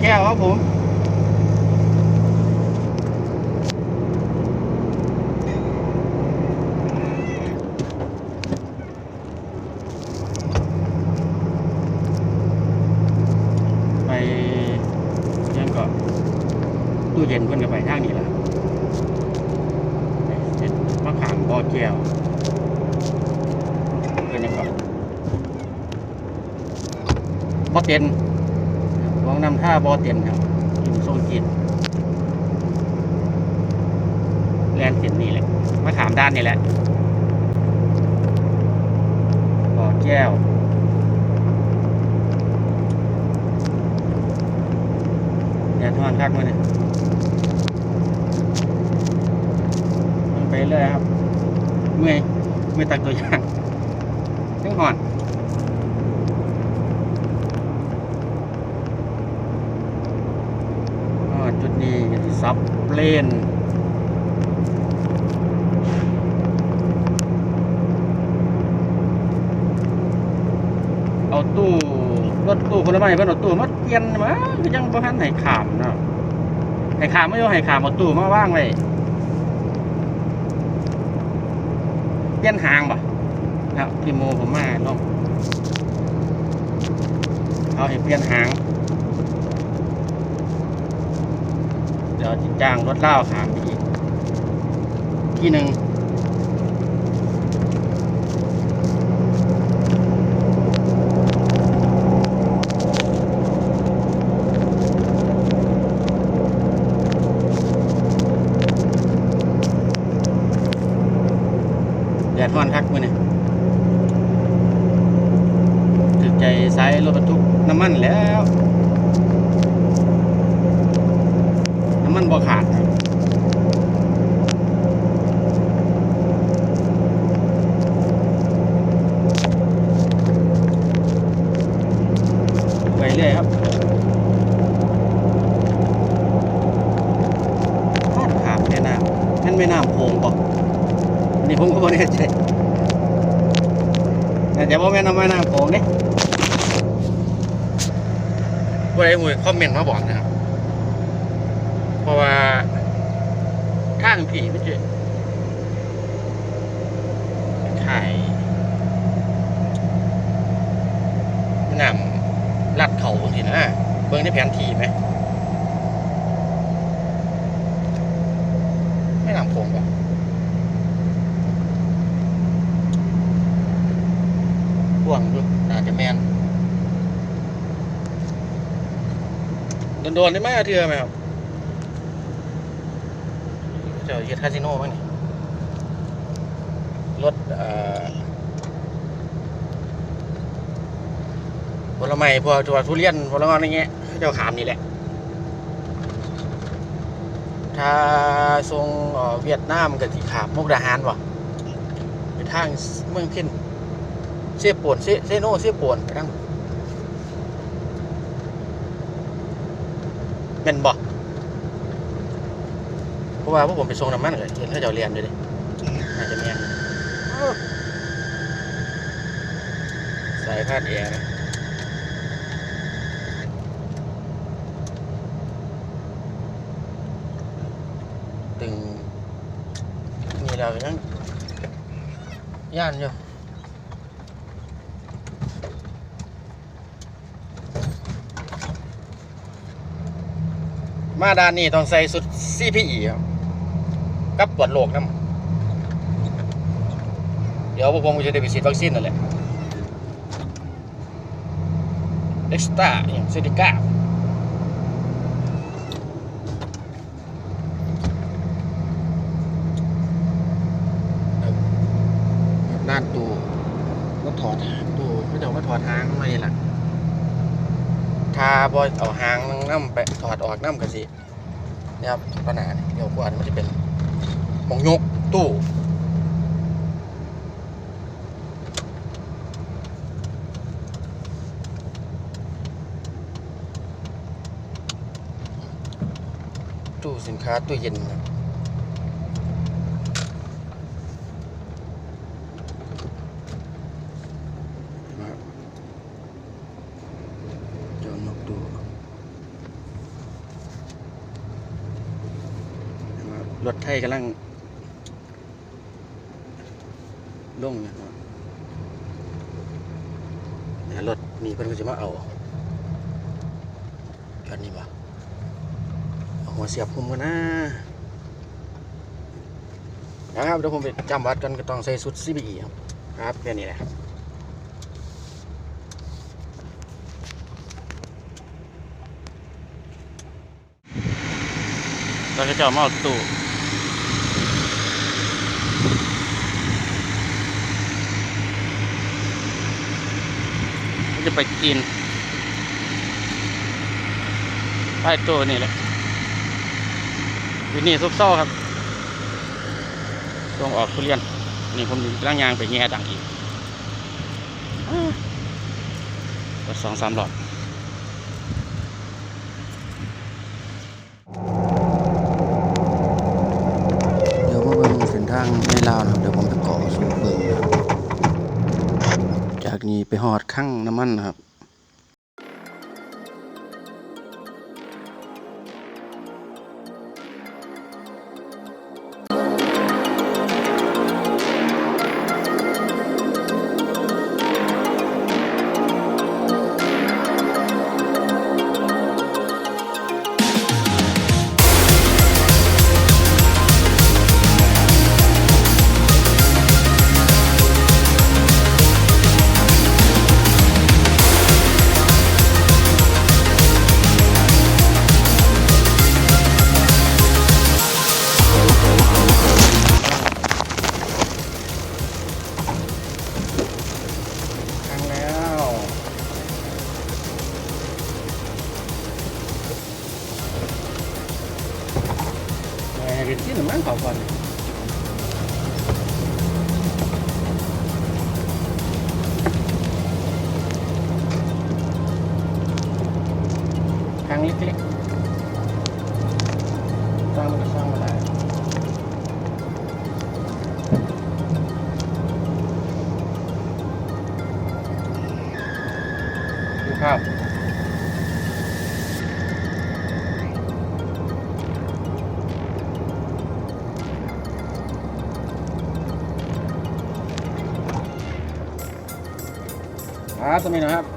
แก้วครับผมไปยังก็ตู้เย็นเพิ่นก็ไปทางนี้ล่ะเสร็จมะขามบ่อแก้วเพิ่นยังก็บ่เต็น ลองนำท่าบ่เต็นครับกินโซนกินแลนเต็นนี่แหละมะขามด้านนี่แหละบ่อแก้วแดดร้อนคักมาเนี่ยมันไปเรื่อยครับ เมื่อยเมื่อยตักตัวอย่างยังหอนอ๋อ จุดนี้ซับเลนเอาตู้รถตู้คนละไม้เพิ่นเอาตู้มาเปลี่ยนมาคือยังบ่ทันให้ขามเนาะให้ขามไม่ยอมให้ขามเอาตู้มาว่างไว้เปลี่ยนหางบ่ครับพี่โมผมมาลองเอาให้เปลี่ยนหาง ดี๋ยวจิจ้างรถเล่าขามไปอีก ที่หนึ่งแดดร้อนคักมื้อนี้ถึกใจสายรถบรรทุกน้ำมันแล้ว น้ำ มันบ่ขาดครับไปเรื่อยครับพาดขามแม่น้ำนั่นแม่น้ำโขงบ่อันนี่ผมก็ไม่แน่ใจแต่จะบอกแม่น้ำแม่น้ำโขงเนี่ผู้ใดหวยคอมเมนต์มาบอกนะครับ เพราะว่าทางผีไม่เจอถ่ายแม่นำลัดเขาทีนะเบิ่งในแผนทีไหมแม่นำโขงปะพ่วงอยู่น่าจจะแมนโดนๆได้ไหมเทือไหมครับ จ้าเฮ็ดคาสิโนบ้างนี่รถผลไม้พวกตัวทุเรียนผลไม้อะไรเงี้ยเขาเจ้าขามนี่แหละ ถ้าทรงเวียดนามกับที่ขามมุกดาหารวะไปทางเมืองเพินเสียป่วนเสียโน่เสียป่วนไปทั้งเป็นบอก ราะว่าพวกผมไปส่งน้ำมันเลยเห็นเขาเจ้าเรียนด้วยดิน่าจจะแม่นสายพาดแอร์นะตึงมีเราอยังย่านอยู่มาด้านนี้ต้องใส่สุด CPE ครับ กับตรวจโรคน้ำเดี๋ยวพวกผมก็จะได้ไปฉีดวัคซีนนั่นแหละเอ็กซ์ตร้าอย่างเซติก้าด้านตูก็ถอดตูไม่ต้องมาถอดหางมานี่ละถ้าบอยเอาหางน้ำไปถอดออกน้ำกันสิเนี่ยครับปัญหาเนี่ยเดี๋ยวกว่ามันจะเป็น มองยกตู้ตู้สินค้าตู้เย็นนะรถไทยกำลัง ลงนะครับเนี่ยรถนี่เพิ่นก็จะมาเอาจอดนี่บ่เอาหัวเสียบพุ่มกันนะนะครับเดี๋ยวผมไปจำวัดกันก็ต้องใส่สุด CBE ครับครับแค่นี้แหละครับเราจะจาะมอาตู้ จะไปกินไปตัวนี่แหละอยู่นี่ซุปเศร้าครับต้องออกทุเรียน นี่ผมร่างยางไปแง่ดังอีกอ้าวก็สองสามหลอด เดี๋ยวมาเบิ่งเส้นทางในลาวนะครับ เดี๋ยวผมไปเกาะสู่เบิ่งนะครับจากนี้ ไปหอดข้างน้ำมันนะครับ แหม่เป็นที่หนึ่งมันเผาก่อนครั้งเครับตรงนี้นะครับ